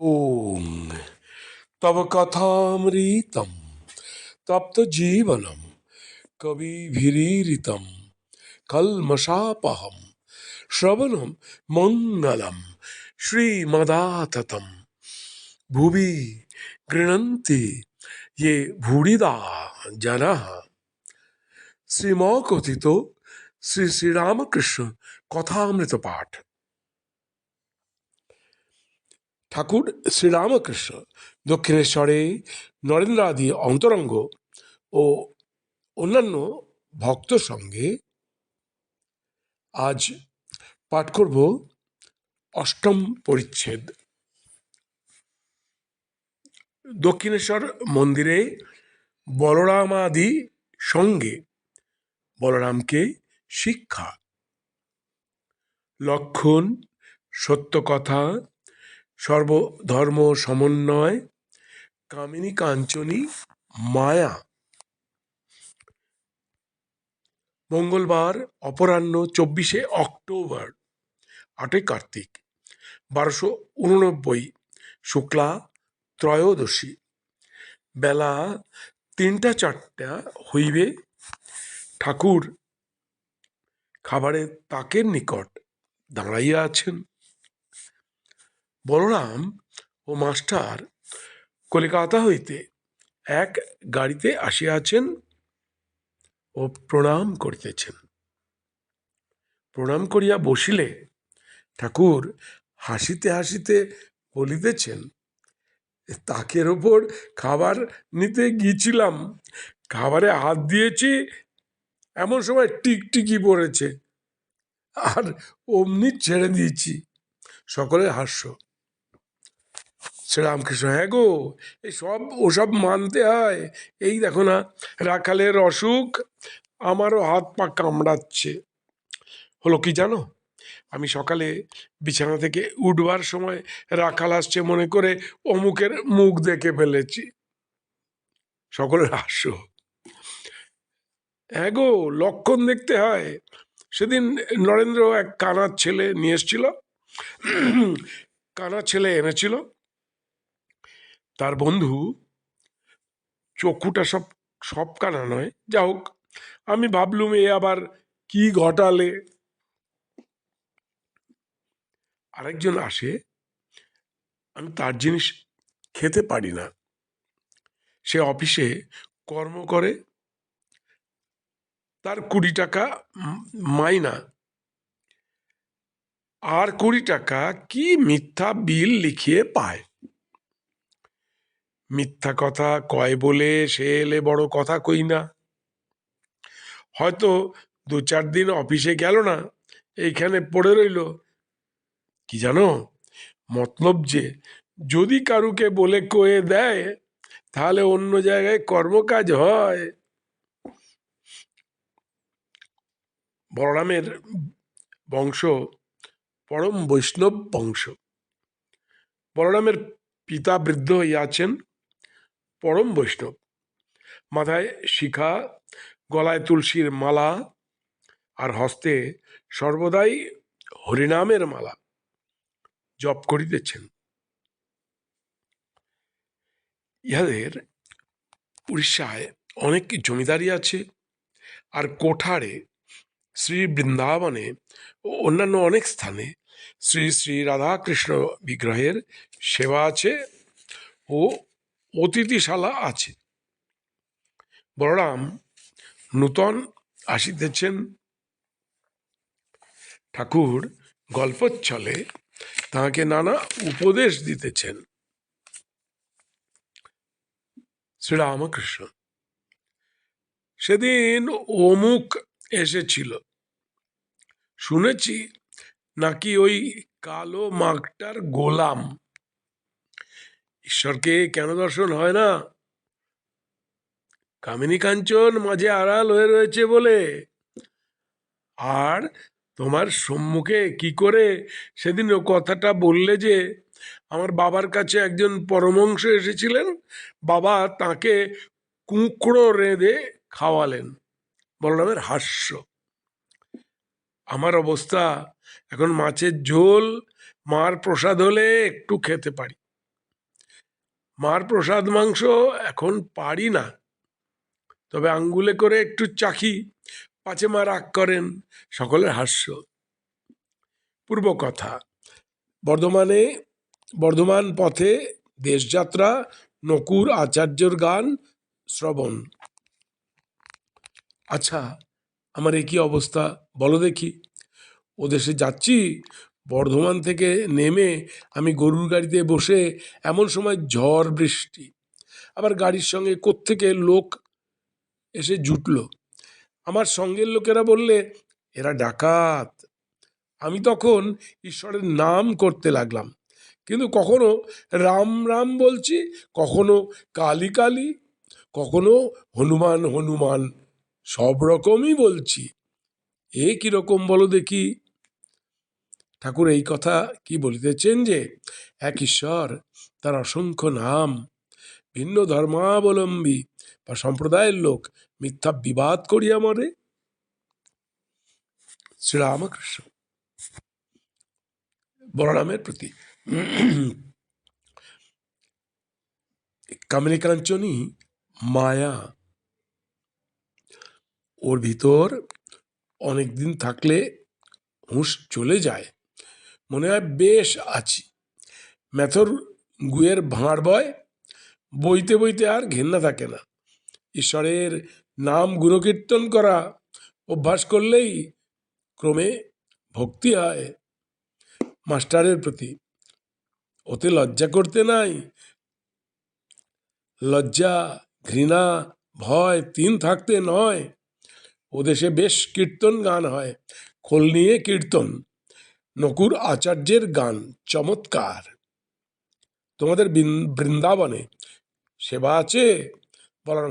ओम। तब कथामृतम, तप्त जीवनम कवि भीरीतम कलमशापहम श्रवणम मंगलम श्रीमदाततम। भुवि गृणंति ये भूड़िदा जन। श्रीमौकथितो श्री श्री रामकृष्ण कथामृत पाठ ঠাকুর শ্রীরামকৃষ্ণ দক্ষিণেশ্বরে নরেন্দ্রাদি অন্তরঙ্গ ও অন্যান্য ভক্ত সঙ্গে আজ পাঠ করব অষ্টম পরিচ্ছেদ। দক্ষিণেশ্বর মন্দিরে বলরামাদি সঙ্গে বলরামকে শিক্ষা। লক্ষণ, সত্য কথা সর্বধর্ম সমন্বয়, কামিনী কাঞ্চনী, মায়া। মঙ্গলবার অপরাহ্ন চব্বিশে অক্টোবর, আটই কার্তিক, বারোশো উননব্বই, শুক্লা ত্রয়োদশী। বেলা তিনটা চারটা হইবে ঠাকুর। খাবারের তাকের নিকট দাঁড়াইয়া আছেন। বলরাম ও মাস্টার কলিকাতা হইতে এক গাড়িতে আসিয়াছেন ও প্রণাম করিতেছেন। প্রণাম করিয়া বসিলে ঠাকুর হাসিতে হাসিতে বলিতেছেন, তাকের ওপর খাবার নিতে গিয়েছিলাম, খাবারে হাত দিয়েছি, এমন সময় টিকটিকি পড়েছে, আর অমনি ছেড়ে দিয়েছি। সকলের হাস্য। শ্রীরামকৃষ্ণ হ্যাঁ গো, এই সব, ওসব মানতে হয়। এই দেখো না, রাখালের অসুখ আমারও হাত পা কামড়াচ্ছে। হলো কি জানো? আমি সকালে বিছানা থেকে উঠবার সময় রাখাল আসছে মনে করে অমুকের মুখ দেখে ফেলেছি। সকলের হাস্য। হ্যাঁ গো, লক্ষণ দেখতে হয়। সেদিন নরেন্দ্র এক কানার ছেলে নিয়ে এসছিল। কানার ছেলে এনেছিল। তার বন্ধু চক্ষুটা সব সব কানা নয়। যা হোক আমি ভাবলুম এ আবার কি ঘটালে। আরেকজন আসে, আমি তার জিনিস খেতে পারি না। সে অফিসে কর্ম করে, তার কুড়ি টাকা মাইনা। আর কুড়ি টাকা কি মিথ্যা বিল লিখিয়ে পায়? মিথ্যা কথা কয় বলে সে এলে বড় কথা কই না? হয়তো দু চার দিন অফিসে গেল না, এইখানে পড়ে রইল। কি জানো? মতলব যে, যদি কারুকে বলে কয়ে দেয়, তাহলে অন্য জায়গায় কর্মকাজ হয়। বলরামের বংশ পরম বৈষ্ণব বংশ। বলরামের পিতা বৃদ্ধ হইয়াছেন। পরম বৈষ্ণব। মাথায় শিখা, গলায় তুলসীর মালা আর হস্তে সর্বদাই হরিনামের মালা জপ করিতেছেন। ইহাদের উড়িষ্যায় অনেক জমিদারি আছে আর কোঠারে শ্রী বৃন্দাবনে ও অন্যান্য অনেক স্থানে শ্রী শ্রী রাধাকৃষ্ণ বিগ্রহের সেবা আছে ও অতিথিশালা আছে। বলরাম নূতন আসিতেছেন। ঠাকুর গল্পচ্ছলে তাহাকে নানা উপদেশ দিতেছেন। শ্রীরামকৃষ্ণ, সেদিন অমুক এসেছিল। শুনেছি নাকি ওই কালো মাগটার গোলাম ঈশ্বরকে কেন দর্শন হয় না? কামিনী কাঞ্চন মাঝে আড়াল হয়ে রয়েছে বলে। আর তোমার সম্মুখে কি করে? সেদিন ও কথাটা বললে যে, আমার বাবার কাছে একজন পরমংশ এসেছিলেন। বাবা তাকে কুঁকড়ো রেঁধে খাওয়ালেন। বলরামের হাস্য। আমার অবস্থা, এখন মাছের ঝোল, মার প্রসাদ হলে একটু খেতে পারি। মার প্রসাদ মাংস এখন পারি না। তবে আঙ্গুলে করে একটু চাখি পাচে মা রাগ করেন সকলের হাস্য। পূর্ব কথা, বর্ধমানে, বর্ধমান পথে দেশযাত্রা, নকুর আচার্যর গান, শ্রবণ। আচ্ছা আমার এ কি অবস্থা? বলো দেখি। ও দেশে যাচ্ছি বর্ধমান থেকে নেমে আমি গরুর গাড়িতে বসে এমন সময় ঝড় বৃষ্টি। আবার গাড়ির সঙ্গে কোত্থেকে লোক এসে জুটলো। আমার সঙ্গের লোকেরা বললে, এরা ডাকাত। আমি তখন ঈশ্বরের নাম করতে লাগলাম। কিন্তু কখনো রাম রাম বলছি, কখনো কালী কালী, কখনো হনুমান হনুমান, সব রকমই বলছি। এ কীরকম বলো দেখি? ঠাকুর এই কথা কি বলিতেছেন যে, এক ঈশ্বর তার অসংখ্য নাম, ভিন্ন ধর্মাবলম্বী বা সম্প্রদায়ের লোক মিথ্যা বিবাদ করিয়া মরে? শ্রীরামকৃষ্ণ। বলরামের প্রতি। কামিনী কাঞ্চনী, মায়া। ওর ভিতর অনেক দিন থাকলে হুঁশ চলে যায়। মনে হয় বেশ আছি। ম্যাথর গুয়ের ভাঁড় বয়, বইতে বইতে আর ঘেন্না থাকে না। ঈশ্বরের নাম গুণকীর্তন করা অভ্যাস করলেই ক্রমে ভক্তি হয়। মাস্টারের প্রতি, ওতে লজ্জা করতে নাই? লজ্জা, ঘৃণা, ভয় তিন থাকতে নয়। ও দেশে বেশ কীর্তন গান হয়। খোল নিয়ে কীর্তন। নকুর আচার্যের গান চমৎকার। তোমাদের বৃন- বৃন্দাবনে সেবা আছে? বলার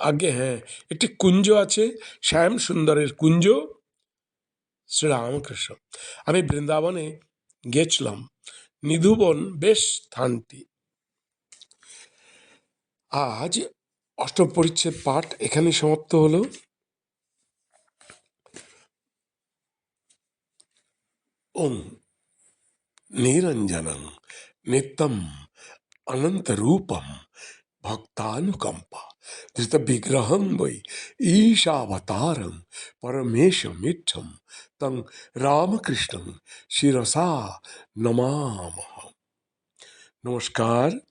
আগে হ্যাঁ একটি কুঞ্জ আছে, শ্যাম সুন্দরের কুঞ্জ। শ্রীরামকৃষ্ণ। আমি বৃন্দাবনে গেছিলাম। নিধুবন বেশ স্থানটি আজ অষ্টম পরিচ্ছেদ পাঠ এখানে সমাপ্ত হলো। ओम। निरंजनम, नित्यम अनंत रूपम भक्तानुकंपा धृत विग्रहम वै ईशावतारम परमेशमिठम तं रामकृष्णम शिरसा नमामहम नमस्कार।